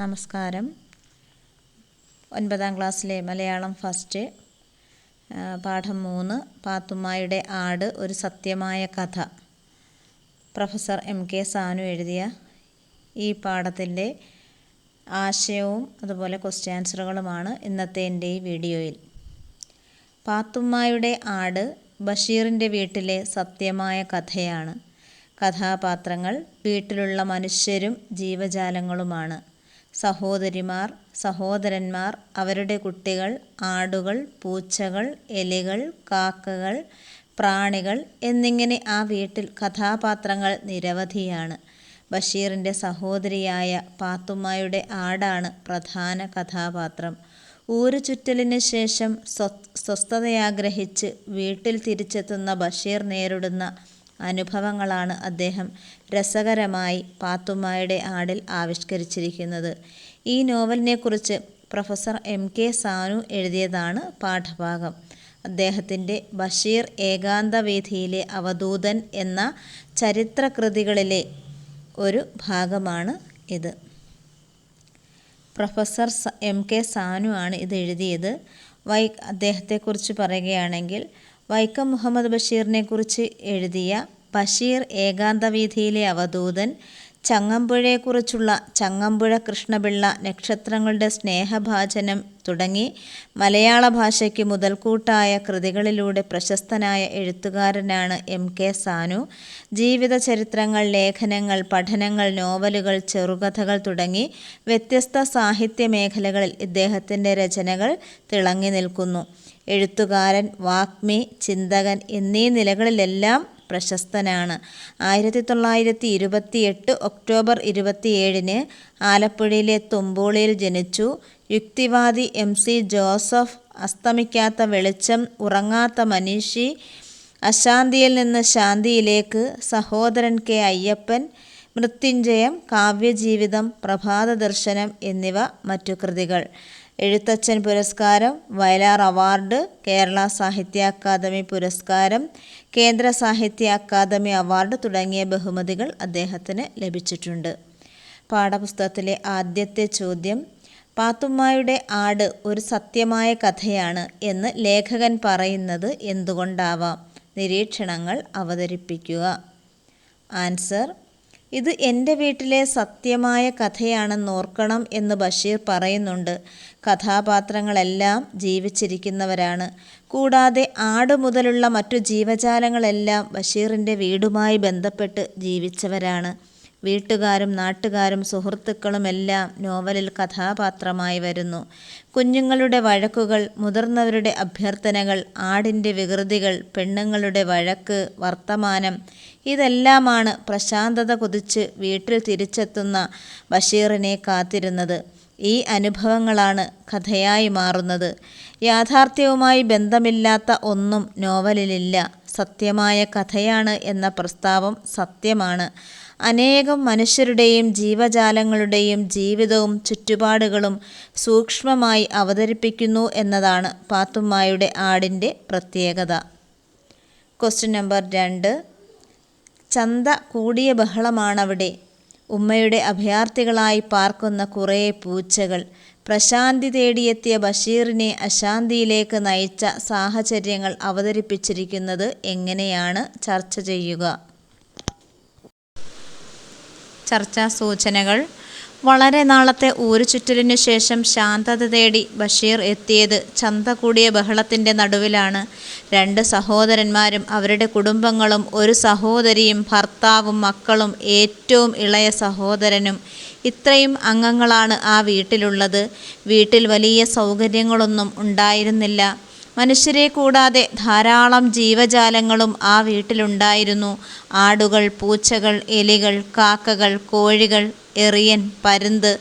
നമസ്കാരം. ഒൻപതാം ക്ലാസ്സിലെ മലയാളം ഫസ്റ്റ് പാഠം മൂന്ന് പാത്തുമ്മയുടെ ആട് ഒരു സത്യമായ കഥ. പ്രൊഫസർ എം കെ സാനു എഴുതിയ ഈ പാഠത്തിന്റെ ആശയവും അതുപോലെ ക്വസ്റ്റ്യൻ ആൻസറുകളുമാണ് ഇന്നത്തെ എന്റെ ഈ വീഡിയോയിൽ. പാത്തുമ്മയുടെ ആട് ബഷീറിന്റെ വീട്ടിലെ സത്യമായ കഥയാണ്. കഥാപാത്രങ്ങൾ വീട്ടിലുള്ള മനുഷ്യരും ജീവജാലങ്ങളുമാണ്. സഹോദരിമാർ സഹോദരന്മാർ അവരുടെ കുട്ടികൾ ആടുകൾ പൂച്ചകൾ എലികൾ കാക്കകൾ പ്രാണികൾ എന്നിങ്ങനെ ആ വീട്ടിൽ കഥാപാത്രങ്ങൾ നിരവധിയാണ്. ബഷീറിന്റെ സഹോദരിയായ പാത്തുമ്മയുടെ ആടാണ് പ്രധാന കഥാപാത്രം. ഊരു ചുറ്റലിന് ശേഷം സ്വ സ്വസ്ഥതയാഗ്രഹിച്ച് വീട്ടിൽ തിരിച്ചെത്തുന്ന ബഷീർ നേരിടുന്ന അനുഭവങ്ങളാണ് അദ്ദേഹം രസകരമായി പാത്തുമ്മയുടെ ആടിൽ ആവിഷ്കരിച്ചിരിക്കുന്നത്. ഈ നോവലിനെക്കുറിച്ച് പ്രൊഫസർ എം കെ സാനു എഴുതിയതാണ് പാഠഭാഗം. അദ്ദേഹത്തിന്റെ ബഷീർ ഏകാന്തവേദിയിലെ അവധൂതൻ എന്ന ചരിത്രകൃതികളിലെ ഒരു ഭാഗമാണ് ഇത്. പ്രൊഫസർ എം കെ സാനു ആണ് ഇത് എഴുതിയത്. വൈ അദ്ദേഹത്തെക്കുറിച്ച് പറയുകയാണെങ്കിൽ വൈക്കം മുഹമ്മദ് ബഷീറിനെക്കുറിച്ച് എഴുതിയ ബഷീർ ഏകാന്തവീഥിയിലെ അവധൂതൻ ചങ്ങമ്പുഴയെക്കുറിച്ചുള്ള ചങ്ങമ്പുഴ കൃഷ്ണപിള്ള നക്ഷത്രങ്ങളുടെ സ്നേഹഭാചനം തുടങ്ങി മലയാള ഭാഷയ്ക്ക് മുതൽക്കൂട്ടായ കൃതികളിലൂടെ പ്രശസ്തനായ എഴുത്തുകാരനാണ് എം കെ സാനു. ജീവിതചരിത്രങ്ങൾ ലേഖനങ്ങൾ പഠനങ്ങൾ നോവലുകൾ ചെറുകഥകൾ തുടങ്ങി വ്യത്യസ്ത സാഹിത്യ മേഖലകളിൽ ഇദ്ദേഹത്തിന്റെ രചനകൾ തിളങ്ങി നിൽക്കുന്നു. എഴുത്തുകാരൻ വാഗ്മി ചിന്തകൻ എന്നീ നിലകളിലെല്ലാം പ്രശസ്തനാണ്. ആയിരത്തി തൊള്ളായിരത്തി ഇരുപത്തി എട്ട് ഒക്ടോബർ ഇരുപത്തിയേഴിന് ആലപ്പുഴയിലെ തുമ്പോളിയിൽ ജനിച്ചു. യുക്തിവാദി എം സി ജോസഫ് അസ്തമിക്കാത്ത വെളിച്ചം ഉറങ്ങാത്ത മനീഷി അശാന്തിയിൽ നിന്ന് ശാന്തിയിലേക്ക് സഹോദരൻ കെ അയ്യപ്പൻ മൃത്യുഞ്ജയം കാവ്യജീവിതം പ്രഭാത ദർശനം എന്നിവ മറ്റു കൃതികൾ. എഴുത്തച്ഛൻ പുരസ്കാരം വയലാർ അവാർഡ് കേരള സാഹിത്യ അക്കാദമി പുരസ്കാരം കേന്ദ്ര സാഹിത്യ അക്കാദമി അവാർഡ് തുടങ്ങിയ ബഹുമതികൾ അദ്ദേഹത്തിന് ലഭിച്ചിട്ടുണ്ട്. പാഠപുസ്തകത്തിലെ ആദ്യത്തെ ചോദ്യം പാത്തുമ്മയുടെ ആട് ഒരു സത്യമായ കഥയാണ് എന്ന് ലേഖകൻ പറയുന്നത് എന്തുകൊണ്ടാവാം? നിരീക്ഷണങ്ങൾ അവതരിപ്പിക്കുക. ആൻസർ ഇത് എന്റെ വീട്ടിലെ സത്യമായ കഥയാണെന്ന് ഓർക്കണം എന്ന് ബഷീർ പറയുന്നുണ്ട്. കഥാപാത്രങ്ങളെല്ലാം ജീവിച്ചിരിക്കുന്നവരാണ്. കൂടാതെ ആട് മുതലുള്ള മറ്റു ജീവജാലങ്ങളെല്ലാം ബഷീറിന്റെ വീടുമായി ബന്ധപ്പെട്ട് ജീവിച്ചവരാണ്. വീട്ടുകാരും നാട്ടുകാരും സുഹൃത്തുക്കളുമെല്ലാം നോവലിൽ കഥാപാത്രമായി വരുന്നു. കുഞ്ഞുങ്ങളുടെ വഴക്കുകൾ മുതിർന്നവരുടെ അഭ്യർത്ഥനകൾ ആടിന്റെ വികൃതികൾ പെണ്ണുങ്ങളുടെ വഴക്ക് വർത്തമാനം ഇതെല്ലാമാണ് പ്രശാന്തത കുതിച്ച് വീട്ടിൽ തിരിച്ചെത്തുന്ന ബഷീറിനെ കാത്തിരുന്നത്. ഈ അനുഭവങ്ങളാണ് കഥയായി മാറുന്നത്. യാഥാർത്ഥ്യവുമായി ബന്ധമില്ലാത്ത ഒന്നും നോവലിലില്ല. സത്യമായ കഥയാണ് എന്ന പ്രസ്താവം സത്യമാണ്. അനേകം മനുഷ്യരുടെയും ജീവജാലങ്ങളുടെയും ജീവിതവും ചുറ്റുപാടുകളും സൂക്ഷ്മമായി അവതരിപ്പിക്കുന്നു എന്നതാണ് പാത്തുമ്മായുടെ ആടിന്റെ പ്രത്യേകത. ക്വസ്റ്റ്യൻ നമ്പർ രണ്ട്. ചന്ത കൂടിയ ബഹളമാണവിടെ. ഉമ്മയുടെ അഭയാർത്ഥികളായി പാർക്കുന്ന കുറേ പൂച്ചകൾ. പ്രശാന്തി തേടിയെത്തിയ ബഷീറിനെ അശാന്തിയിലേക്ക് നയിച്ച സാഹചര്യങ്ങൾ അവതരിപ്പിച്ചിരിക്കുന്നത് എങ്ങനെയാണ്? ചർച്ച ചെയ്യുക. ചർച്ചാ സൂചനകൾ. വളരെ നാളത്തെ ഊരുചുറ്റലിനു ശേഷം ശാന്തത തേടി ബഷീർ എത്തിയത് ചന്ത കൂടിയ ബഹളത്തിന്റെ നടുവിലാണ്. രണ്ട് സഹോദരന്മാരും അവരുടെ കുടുംബങ്ങളും ഒരു സഹോദരിയും ഭർത്താവും മക്കളും ഏറ്റവും ഇളയ സഹോദരനും. ഇത്രയും അംഗങ്ങളാണ് ആ വീട്ടിലുള്ളത്. വീട്ടിൽ വലിയ സൗകര്യങ്ങളൊന്നും ഉണ്ടായിരുന്നില്ല. മനുഷ്യരെ കൂടാതെ ധാരാളം ജീവജാലങ്ങളും ആ വീട്ടിലുണ്ടായിരുന്നു. ആടുകൾ പൂച്ചകൾ എലികൾ കാക്കകൾ കോഴികൾ എറിയൻ പരുന്ത്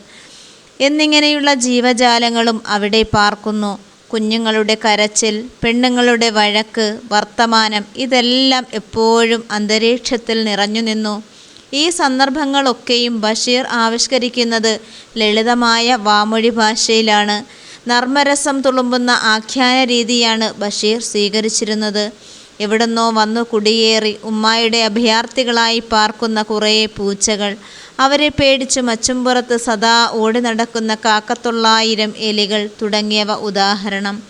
എന്നിങ്ങനെയുള്ള ജീവജാലങ്ങളും അവിടെ പാർക്കുന്നു. കുഞ്ഞുങ്ങളുടെ കരച്ചിൽ പെണ്ണുങ്ങളുടെ വഴക്ക് വർത്തമാനം ഇതെല്ലാം എപ്പോഴും അന്തരീക്ഷത്തിൽ നിറഞ്ഞു നിന്നു. ഈ സന്ദർഭങ്ങളൊക്കെയും ബഷീർ ആവിഷ്കരിക്കുന്നത് ലളിതമായ വാമൊഴി ഭാഷയിലാണ്. നർമ്മരസം തുളുമ്പുന്ന ആഖ്യാന രീതിയാണ് ബഷീർ സ്വീകരിച്ചിരുന്നത്. എവിടുന്നോ വന്നു കുടിയേറി ഉമ്മായുടെ അഭയാർത്ഥികളായി പാർക്കുന്ന കുറേ പൂച്ചകൾ. അവരെ പേടിച്ച് മച്ചുംപുറത്ത് സദാ ഓടി നടക്കുന്ന കാക്കത്തൊള്ളായിരം എലികൾ തുടങ്ങിയവ ഉദാഹരണം.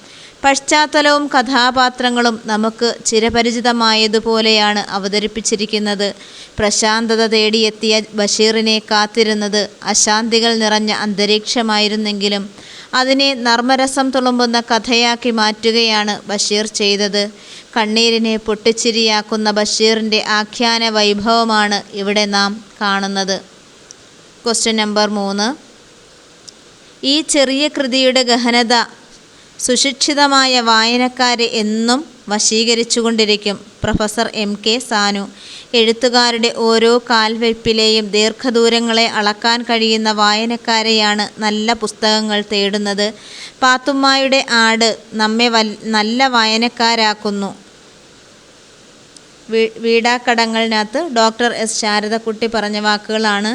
പശ്ചാത്തലവും കഥാപാത്രങ്ങളും നമുക്ക് ചിരപരിചിതമായതുപോലെയാണ് അവതരിപ്പിച്ചിരിക്കുന്നത്. പ്രശാന്തത തേടിയെത്തിയ ബഷീറിനെ കാത്തിരുന്നത് അശാന്തികൾ നിറഞ്ഞ അന്തരീക്ഷമായിരുന്നെങ്കിലും അതിനെ നർമ്മരസം തുളുമ്പുന്ന കഥയാക്കി മാറ്റുകയാണ് ബഷീർ ചെയ്തത്. കണ്ണീരിനെ പൊട്ടിച്ചിരിയാക്കുന്ന ബഷീറിന്റെ ആഖ്യാന വൈഭവമാണ് ഇവിടെ നാം കാണുന്നത്. ക്വസ്റ്റ്യൻ നമ്പർ മൂന്ന്. ഈ ചെറിയ കൃതിയുടെ ഗഹനത സുശിക്ഷിതമായ വായനക്കാരെ എന്നും വശീകരിച്ചുകൊണ്ടിരിക്കും. Professor M K Sanu. എഴുത്തുകാരുടെ ഓരോ കാൽവെപ്പിലെയും ദീർഘദൂരങ്ങളെ അളക്കാൻ കഴിയുന്ന വായനക്കാരെയാണ് നല്ല പുസ്തകങ്ങൾ തേടുന്നത്. പാത്തുമ്മയുടെ ആട് നമ്മെ നല്ല വായനക്കാരാക്കുന്നു. വീടാക്കടങ്ങളിനകത്ത് ഡോക്ടർ എസ്. ശാരദക്കുട്ടി പറഞ്ഞ വാക്കുകളാണ്.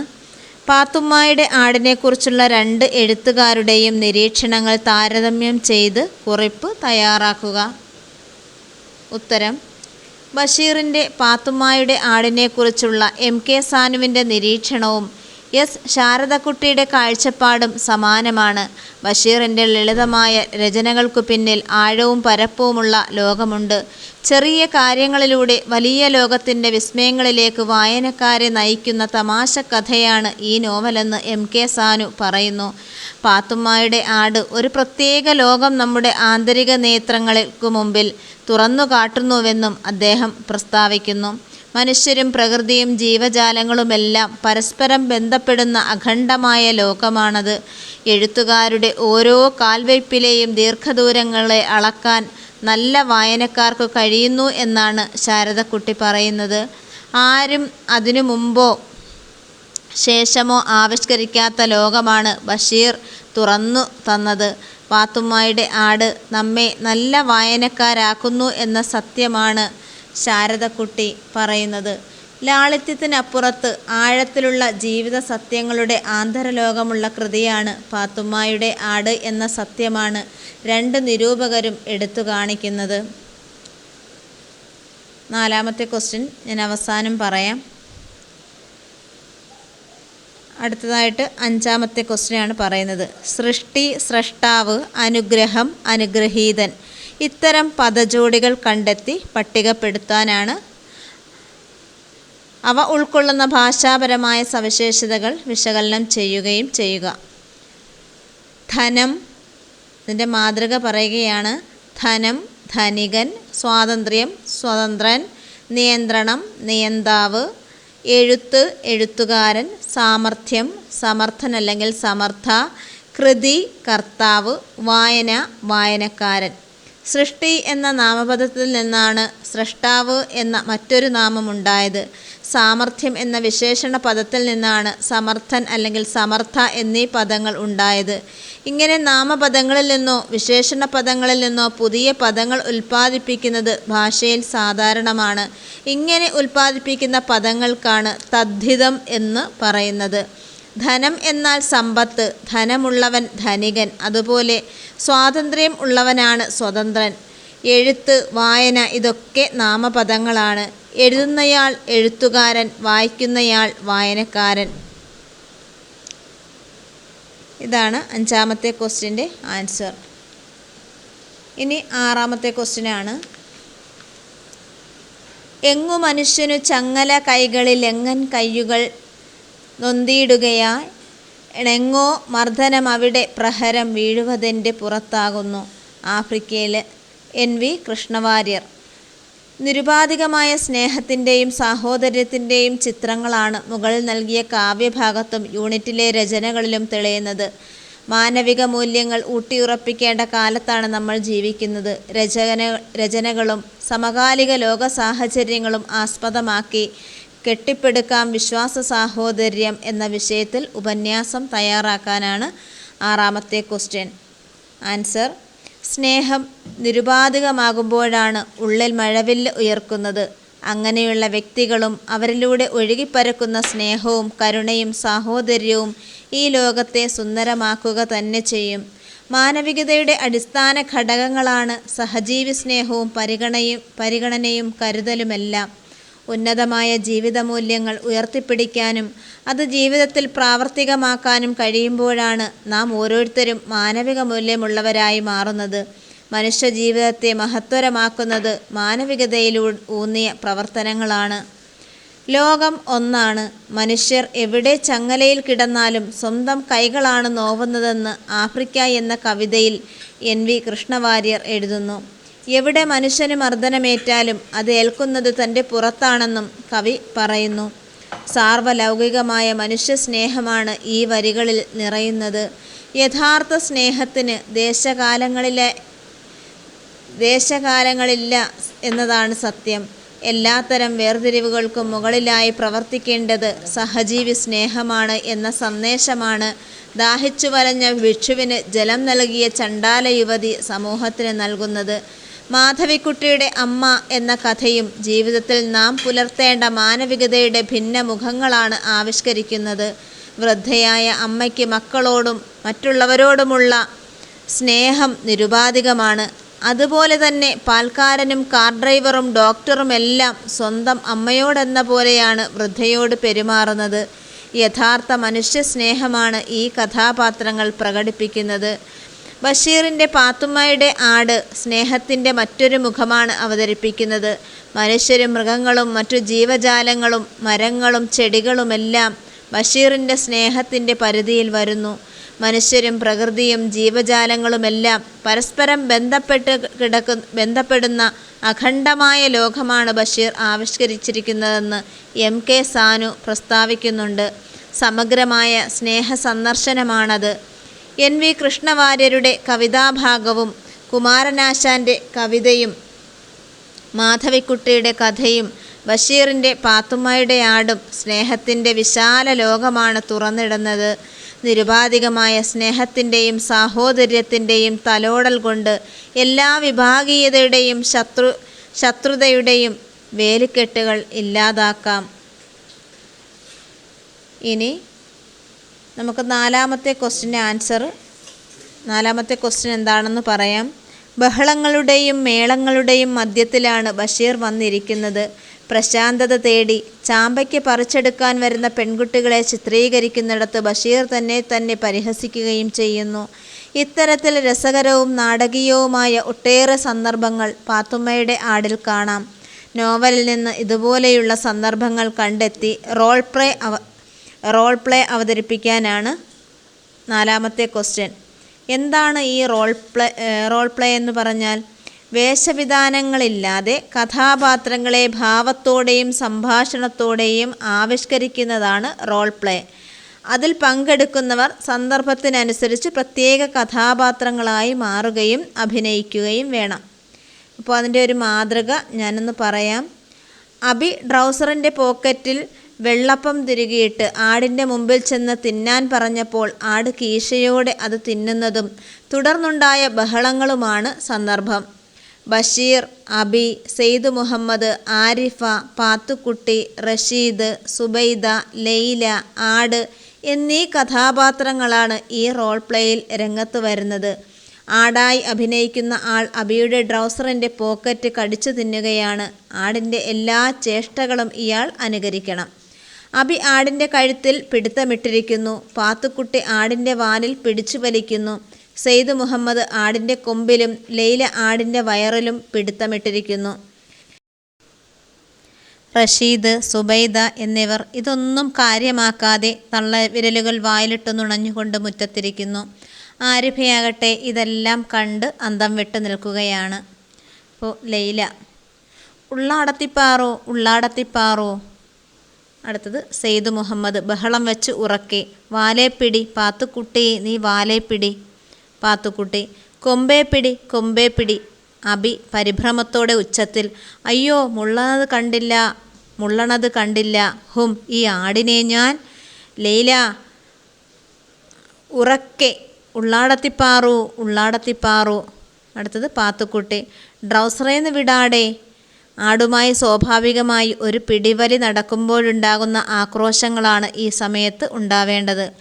പാത്തുമ്മയുടെ ആടിനെക്കുറിച്ചുള്ള രണ്ട് എഴുത്തുകാരുടെയും നിരീക്ഷണങ്ങൾ താരതമ്യം ചെയ്ത് കുറിപ്പ് തയ്യാറാക്കുക. ഉത്തരം ബഷീറിന്റെ പാത്തുമ്മയുടെ ആടിനെക്കുറിച്ചുള്ള എം കെ സാനുവിന്റെ നിരീക്ഷണവും എസ് ശാരദക്കുട്ടിയുടെ കാഴ്ചപ്പാടും സമാനമാണ്. ബഷീറിന്റെ ലളിതമായ രചനകൾക്കു പിന്നിൽ ആഴവും പരപ്പവുമുള്ള ലോകമുണ്ട്. ചെറിയ കാര്യങ്ങളിലൂടെ വലിയ ലോകത്തിന്റെ വിസ്മയങ്ങളിലേക്ക് വായനക്കാരെ നയിക്കുന്ന തമാശ കഥയാണ് ഈ നോവലെന്ന് എം കെ സാനു പറയുന്നു. പാത്തുമ്മയുടെ ആട് ഒരു പ്രത്യേക ലോകം നമ്മുടെ ആന്തരിക നേത്രങ്ങൾക്ക് മുമ്പിൽ തുറന്നു കാട്ടുന്നുവെന്നും അദ്ദേഹം പ്രസ്താവിക്കുന്നു. മനുഷ്യരും പ്രകൃതിയും ജീവജാലങ്ങളുമെല്ലാം പരസ്പരം ബന്ധപ്പെടുന്ന അഖണ്ഡമായ ലോകമാണത്. എഴുത്തുകാരുടെ ഓരോ കാൽവയ്പിലെയും ദീർഘദൂരങ്ങളെ അളക്കാൻ നല്ല വായനക്കാർക്ക് കഴിയുന്നു എന്നാണ് ശാരദക്കുട്ടി പറയുന്നത്. ആരും അതിനു മുമ്പോ ശേഷമോ ആവിഷ്കരിക്കാത്ത ലോകമാണ് ബഷീർ തുറന്നു തന്നത്. പാത്തുമ്മയുടെ ആട് നമ്മെ നല്ല വായനക്കാരാക്കുന്നു എന്ന സത്യമാണ്. ശാരദക്കുട്ടി പറയുന്നത്. ലാളിത്യത്തിനപ്പുറത്ത് ആഴത്തിലുള്ള ജീവിത സത്യങ്ങളുടെ ആന്തരലോകമുള്ള കൃതിയാണ് പാത്തുമ്മായുടെ ആട് എന്ന സത്യമാണ് രണ്ട് നിരൂപകരും എടുത്തു കാണിക്കുന്നത്. നാലാമത്തെ ക്വസ്റ്റ്യൻ ഞാൻ അവസാനം പറയാം. അടുത്തതായിട്ട് അഞ്ചാമത്തെ ക്വസ്റ്റ്യനാണ് പറയുന്നത്. സൃഷ്ടി സ്രഷ്ടാവ് അനുഗ്രഹം അനുഗ്രഹീതൻ. ഇത്തരം പദജോഡികൾ കണ്ടെത്തി പട്ടികപ്പെടുത്താനാണ് അവ ഉൾക്കൊള്ളുന്ന ഭാഷാപരമായ സവിശേഷതകൾ വിശകലനം ചെയ്യുകയും ചെയ്യുക. ധനം ഇതിന്റെ മാതൃക പറയുകയാണ്. ധനം ധനികൻ സ്വാതന്ത്ര്യം സ്വതന്ത്രൻ നിയന്ത്രണം നിയന്താവ് എഴുത്ത് എഴുത്തുകാരൻ സാമർഥ്യം സമർത്ഥൻ അല്ലെങ്കിൽ സമർത്ഥ കൃതി കർത്താവ് വായന വായനക്കാരൻ. സൃഷ്ടി എന്ന നാമപദത്തിൽ നിന്നാണ് സ്രഷ്ടാവ് എന്ന മറ്റൊരു നാമമുണ്ടായത്. സാമർഥ്യം എന്ന വിശേഷണ പദത്തിൽ നിന്നാണ് സമർത്ഥൻ അല്ലെങ്കിൽ സമർത്ഥ എന്നീ പദങ്ങൾ ഉണ്ടായത്. ഇങ്ങനെ നാമപദങ്ങളിൽ നിന്നോ വിശേഷണ പദങ്ങളിൽ നിന്നോ പുതിയ പദങ്ങൾ ഉൽപ്പാദിപ്പിക്കുന്നത് ഭാഷയിൽ സാധാരണമാണ്. ഇങ്ങനെ ഉൽപ്പാദിപ്പിക്കുന്ന പദങ്ങൾക്കാണ് തദ്ധിതം എന്ന് പറയുന്നത്. ധനം എന്നാൽ സമ്പത്ത് ധനമുള്ളവൻ ധനികൻ അതുപോലെ സ്വാതന്ത്ര്യം ഉള്ളവനാണ് സ്വതന്ത്രൻ. എഴുത്ത് വായന ഇതൊക്കെ നാമപദങ്ങളാണ്. എഴുതുന്നയാൾ എഴുത്തുകാരൻ വായിക്കുന്നയാൾ വായനക്കാരൻ. ഇതാണ് അഞ്ചാമത്തെ ക്വസ്റ്റ്യന്റെ ആൻസർ. ഇനി ആറാമത്തെ ക്വസ്റ്റ്യനാണ് എങ്ങു മനുഷ്യനു ചങ്ങല കൈകളിൽ എങ്ങൻ കയ്യുകൾ നൊന്തിയിടുകയായി എങ്ങോ മർദ്ദനം അവിടെ പ്രഹരം വീഴുവതെന്റെ പുറത്താകുന്നു. ആഫ്രിക്കയിലെ എൻ വി കൃഷ്ണവാര്യർ. നിരുപാധികമായ സ്നേഹത്തിന്റെയും സാഹോദര്യത്തിന്റെയും ചിത്രങ്ങളാണ് മുകളിൽ നൽകിയ കാവ്യഭാഗത്തും യൂണിറ്റിലെ രചനകളിലും തെളിയുന്നത്. മാനവിക മൂല്യങ്ങൾ ഊട്ടിയുറപ്പിക്കേണ്ട കാലത്താണ് നമ്മൾ ജീവിക്കുന്നത്. രചന രചനകളും സമകാലിക ലോക സാഹചര്യങ്ങളും ആസ്പദമാക്കി കെട്ടിപ്പടുക്കാം വിശ്വാസ സാഹോദര്യം എന്ന വിഷയത്തിൽ ഉപന്യാസം തയ്യാറാക്കാനാണ് ആറാമത്തെ ക്വസ്റ്റ്യൻ. ആൻസർ സ്നേഹം നിരുപാധികമാകുമ്പോഴാണ് ഉള്ളിൽ മഴവില്ല് ഉയർക്കുന്നത്. അങ്ങനെയുള്ള വ്യക്തികളും അവരിലൂടെ ഒഴുകിപ്പരക്കുന്ന സ്നേഹവും കരുണയും സാഹോദര്യവും ഈ ലോകത്തെ സുന്ദരമാക്കുക തന്നെ ചെയ്യും. മാനവികതയുടെ അടിസ്ഥാന ഘടകങ്ങളാണ് സഹജീവി സ്നേഹവും പരിഗണയും പരിഗണനയും കരുതലുമെല്ലാം. ഉന്നതമായ ജീവിതമൂല്യങ്ങൾ ഉയർത്തിപ്പിടിക്കാനും അത് ജീവിതത്തിൽ പ്രാവർത്തികമാക്കാനും കഴിയുമ്പോഴാണ് നാം ഓരോരുത്തരും മാനവിക മൂല്യമുള്ളവരായി മാറുന്നത്. മനുഷ്യ ജീവിതത്തെ മഹത്വരമാക്കുന്നത് മാനവികതയിലൂ ഊന്നിയ പ്രവർത്തനങ്ങളാണ്. ലോകം ഒന്നാണ്. മനുഷ്യർ എവിടെ ചങ്ങലയിൽ കിടന്നാലും സ്വന്തം കൈകളാണ് നോവുന്നതെന്ന് ആഫ്രിക്ക എന്ന കവിതയിൽ എൻ വി കൃഷ്ണവാര്യർ എഴുതുന്നു. എവിടെ മനുഷ്യന് മർദ്ദനമേറ്റാലും അത് ഏൽക്കുന്നത് തന്റെ പുറത്താണെന്നും കവി പറയുന്നു. സാർവലൗകികമായ മനുഷ്യ സ്നേഹമാണ് ഈ വരികളിൽ നിറയുന്നത്. യഥാർത്ഥ സ്നേഹത്തിന് ദേശകാലങ്ങളിലെ ദേശകാലങ്ങളില്ല എന്നതാണ് സത്യം. എല്ലാത്തരം വേർതിരിവുകൾക്കും മുകളിലായി പ്രവർത്തിക്കേണ്ടത് സഹജീവി സ്നേഹമാണ് എന്ന സന്ദേശമാണ് ദാഹിച്ചു വലഞ്ഞ ഭിക്ഷുവിന് ജലം നൽകിയ ചണ്ടാല യുവതി സമൂഹത്തിന് നൽകുന്നത്. മാധവിക്കുട്ടിയുടെ അമ്മ എന്ന കഥയും ജീവിതത്തിൽ നാം പുലർത്തേണ്ട മാനവികതയുടെ ഭിന്ന മുഖങ്ങളാണ് ആവിഷ്കരിക്കുന്നത്. വൃദ്ധയായ അമ്മയ്ക്ക് മക്കളോടും മറ്റുള്ളവരോടുമുള്ള സ്നേഹം നിരുപാധികമാണ്. അതുപോലെ തന്നെ പാൽക്കാരനും കാർ ഡ്രൈവറും ഡോക്ടറും എല്ലാം സ്വന്തം അമ്മയോടെന്ന പോലെയാണ് വൃദ്ധയോട് പെരുമാറുന്നത്. യഥാർത്ഥ മനുഷ്യ സ്നേഹമാണ് ഈ കഥാപാത്രങ്ങൾ പ്രകടിപ്പിക്കുന്നത്. ബഷീറിന്റെ പാത്തുമ്മയുടെ ആട് സ്നേഹത്തിന്റെ മറ്റൊരു മുഖമാണ് അവതരിപ്പിക്കുന്നത്. മനുഷ്യരും മൃഗങ്ങളും മറ്റു ജീവജാലങ്ങളും മരങ്ങളും ചെടികളുമെല്ലാം ബഷീറിന്റെ സ്നേഹത്തിന്റെ പരിധിയിൽ വരുന്നു. മനുഷ്യരും പ്രകൃതിയും ജീവജാലങ്ങളുമെല്ലാം പരസ്പരം ബന്ധപ്പെട്ട് കിടക്കു ബന്ധപ്പെടുന്ന അഖണ്ഡമായ ലോകമാണ് ബഷീർ ആവിഷ്കരിച്ചിരിക്കുന്നതെന്ന് എം കെ സാനു പ്രസ്താവിക്കുന്നുണ്ട്. സമഗ്രമായ സ്നേഹ സന്ദർശനമാണത് എൻ വി കൃഷ്ണവാര്യരുടെ കവിതാഭാഗവും കുമാരനാശാന്റെ കവിതയും മാധവിക്കുട്ടിയുടെ കഥയും ബഷീറിന്റെ പാത്തുമ്മയുടെ ആടും സ്നേഹത്തിന്റെ വിശാല ലോകമാണ് തുറന്നിടുന്നത്. നിരുപാധികമായ സ്നേഹത്തിന്റെയും സാഹോദര്യത്തിന്റെയും തലോടൽ കൊണ്ട് എല്ലാ വിഭാഗീയതയുടെയും ശത്രു ശത്രുതയുടെയും വേലിക്കെട്ടുകൾ ഇല്ലാതാക്കാം. ഇനി നമുക്ക് നാലാമത്തെ ക്വസ്റ്റിന്റെ ആൻസർ നാലാമത്തെ ക്വസ്റ്റ്യൻ എന്താണെന്ന് പറയാം. ബഹളങ്ങളുടെയും മേളങ്ങളുടെയും മധ്യത്തിലാണ് ബഷീർ വന്നിരിക്കുന്നത്. പ്രശാന്തത തേടി ചാമ്പയ്ക്ക് പറിച്ചെടുക്കാൻ വരുന്ന പെൺകുട്ടികളെ ചിത്രീകരിക്കുന്നിടത്ത് ബഷീർ തന്നെ തന്നെ പരിഹസിക്കുകയും ചെയ്യുന്നു. ഇത്തരത്തിൽ രസകരവും നാടകീയവുമായ ഒട്ടേറെ സന്ദർഭങ്ങൾ പാത്തുമ്മയുടെ ആടിൽ കാണാം. നോവലിൽ നിന്ന് ഇതുപോലെയുള്ള സന്ദർഭങ്ങൾ കണ്ടെത്തി റോൾ പ്ലേ റോൾ പ്ലേ അവതരിപ്പിക്കാനാണ് നാലാമത്തെ ക്വസ്റ്റ്യൻ. എന്താണ് ഈ റോൾ പ്ലേ റോൾ പ്ലേ എന്ന് പറഞ്ഞാൽ? വേഷവിധാനങ്ങളില്ലാതെ കഥാപാത്രങ്ങളെ ഭാവത്തോടെയും സംഭാഷണത്തോടെയും ആവിഷ്കരിക്കുന്നതാണ് റോൾ പ്ലേ. അതിൽ പങ്കെടുക്കുന്നവർ സന്ദർഭത്തിനനുസരിച്ച് പ്രത്യേക കഥാപാത്രങ്ങളായി മാറുകയും അഭിനയിക്കുകയും വേണം. അപ്പോൾ അതിന്റെ ഒരു മാതൃക ഞാനൊന്ന് പറയാം. അബി ട്രൗസറിന്റെ പോക്കറ്റിൽ വെള്ളപ്പം തിരികെയിട്ട് ആടിന്റെ മുമ്പിൽ ചെന്ന് തിന്നാൻ പറഞ്ഞപ്പോൾ ആട് കീശയോടെ അത് തിന്നുന്നതും തുടർന്നുണ്ടായ ബഹളങ്ങളുമാണ് സന്ദർഭം. ബഷീർ അബി സെയ്ദ് മുഹമ്മദ് ആരിഫ പാത്തുക്കുട്ടി റഷീദ് സുബൈദ ലൈല ആട് എന്നീ കഥാപാത്രങ്ങളാണ് ഈ റോൾ പ്ലേയിൽ രംഗത്ത് വരുന്നത്. ആടായി അഭിനയിക്കുന്ന ആൾ അബിയുടെ ട്രൗസറിന്റെ പോക്കറ്റ് കടിച്ചു തിന്നുകയാണ്. ആടിന്റെ എല്ലാ ചേഷ്ടകളും ഇയാൾ അനുകരിക്കണം. അബി ആടിന്റെ കഴുത്തിൽ പിടുത്തമിട്ടിരിക്കുന്നു. പാത്തുക്കുട്ടി ആടിന്റെ വാലിൽ പിടിച്ചു വലിക്കുന്നു. സെയ്ദ് മുഹമ്മദ് ആടിന്റെ കൊമ്പിലും ലൈല ആടിന്റെ വയറിലും പിടുത്തമിട്ടിരിക്കുന്നു. റഷീദ് സുബൈദ എന്നിവർ ഇതൊന്നും കാര്യമാക്കാതെ തള്ള വിരലുകൾ വായിലിട്ട് നുണഞ്ഞുകൊണ്ട് മുറ്റത്തിരിക്കുന്നു. ആരിഫയാകട്ടെ ഇതെല്ലാം കണ്ട് അന്തം വിട്ട് നിൽക്കുകയാണ്. ഇപ്പോൾ ലൈല. ഉള്ളാടത്തിപ്പാറോ ഉള്ളാടത്തിപ്പാറോ? അടുത്തത് സെയ്ദ് മുഹമ്മദ്. ബഹളം വെച്ച് ഉറക്കെ. വാലേപ്പിടി പാത്തുക്കുട്ടി നീ വാലേപ്പിടി പാത്തുക്കുട്ടി. കൊമ്പേപ്പിടി കൊമ്പേപ്പിടി അബി പരിഭ്രമത്തോടെ ഉച്ചത്തിൽ. അയ്യോ മുള്ളണത് കണ്ടില്ല മുള്ളണത് കണ്ടില്ല. ഹും ഈ ആടിനെ ഞാൻ ലൈല ഉറക്കെ. ഉള്ളാടത്തിപ്പാറു ഉള്ളാടത്തിപ്പാറു. അടുത്തത് പാത്തുക്കുട്ടി. ഡ്രൗസറേന്ന് വിടാടെ. ആടുമായി സ്വാഭാവികമായി ഒരു പിടിവലി നടക്കുമ്പോഴുണ്ടാകുന്ന ആക്രോശങ്ങളാണ് ഈ സമയത്ത് ഉണ്ടാവേണ്ടത്.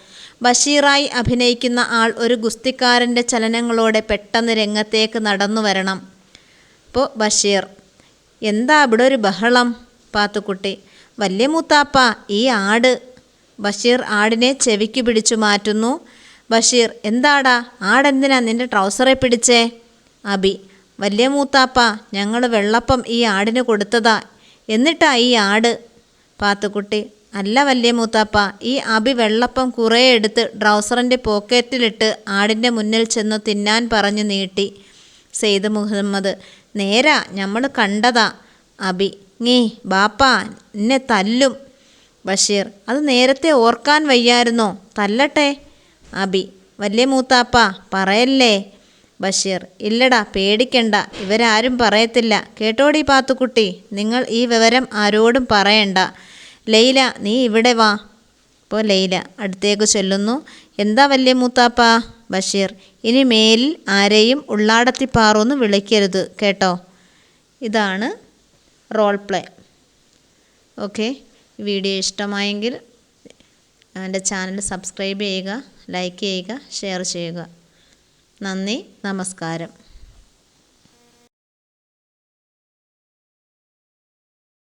ബഷീറായി അഭിനയിക്കുന്ന ആൾ ഒരു ഗുസ്തിക്കാരന്റെ ചലനങ്ങളോടെ പെട്ടെന്ന് രംഗത്തേക്ക് നടന്നു വരണം. ഇപ്പോൾ ബഷീർ. എന്താ ഇവിടെ ഒരു ബഹളം? പാത്തുക്കുട്ടി. വല്യ മൂത്താപ്പ ഈ ആട്. ബഷീർ ആടിനെ ചെവിക്ക് പിടിച്ചു മാറ്റുന്നു. ബഷീർ എന്താടാ? ആടെന്തിനാ നിന്റെ ട്രൗസറെ പിടിച്ചേ? അബി വല്യ മൂത്താപ്പ ഞങ്ങൾ വെള്ളപ്പം ഈ ആടിന് കൊടുത്തതാ. എന്നിട്ടാ ഈ ആട്? പാത്തുക്കുട്ടി അല്ല വല്യ മൂത്താപ്പ ഈ അബി വെള്ളപ്പം കുറേ എടുത്ത് ട്രൗസറിന്റെ പോക്കറ്റിലിട്ട് ആടിന്റെ മുന്നിൽ ചെന്ന് തിന്നാൻ പറഞ്ഞു നീട്ടി. സെയ്ദ് മുഹമ്മദ് നേരാ നമ്മൾ കണ്ടതാ. അബി നീ ബാപ്പാ എന്നെ തല്ലും. ബഷീർ അത് നേരത്തെ ഓർക്കാൻ വയ്യായിരുന്നോ? തല്ലട്ടെ. അബി വലിയ മൂത്താപ്പ പറയല്ലേ? ബഷീർ. ഇല്ലടാ പേടിക്കണ്ട. ഇവരാരും പറയത്തില്ല. കേട്ടോടി പാത്തുക്കുട്ടി നിങ്ങൾ ഈ വിവരം ആരോടും പറയണ്ട. ലൈല നീ ഇവിടെ വാ. ഇപ്പോൾ ലൈല അടുത്തേക്ക് ചൊല്ലുന്നു. എന്താ വലിയ മൂത്താപ്പ? ബഷീർ ഇനി മേലിൽ ആരെയും ഉള്ളാടത്തിപ്പാറൊന്ന് വിളിക്കരുത് കേട്ടോ? ഇതാണ് റോൾ പ്ലേ ഓക്കെ വീഡിയോ ഇഷ്ടമായെങ്കിൽ എന്റെ ചാനൽ സബ്സ്ക്രൈബ് ചെയ്യുക ലൈക്ക് ചെയ്യുക ഷെയർ ചെയ്യുക. നന്ദി നമസ്കാരം.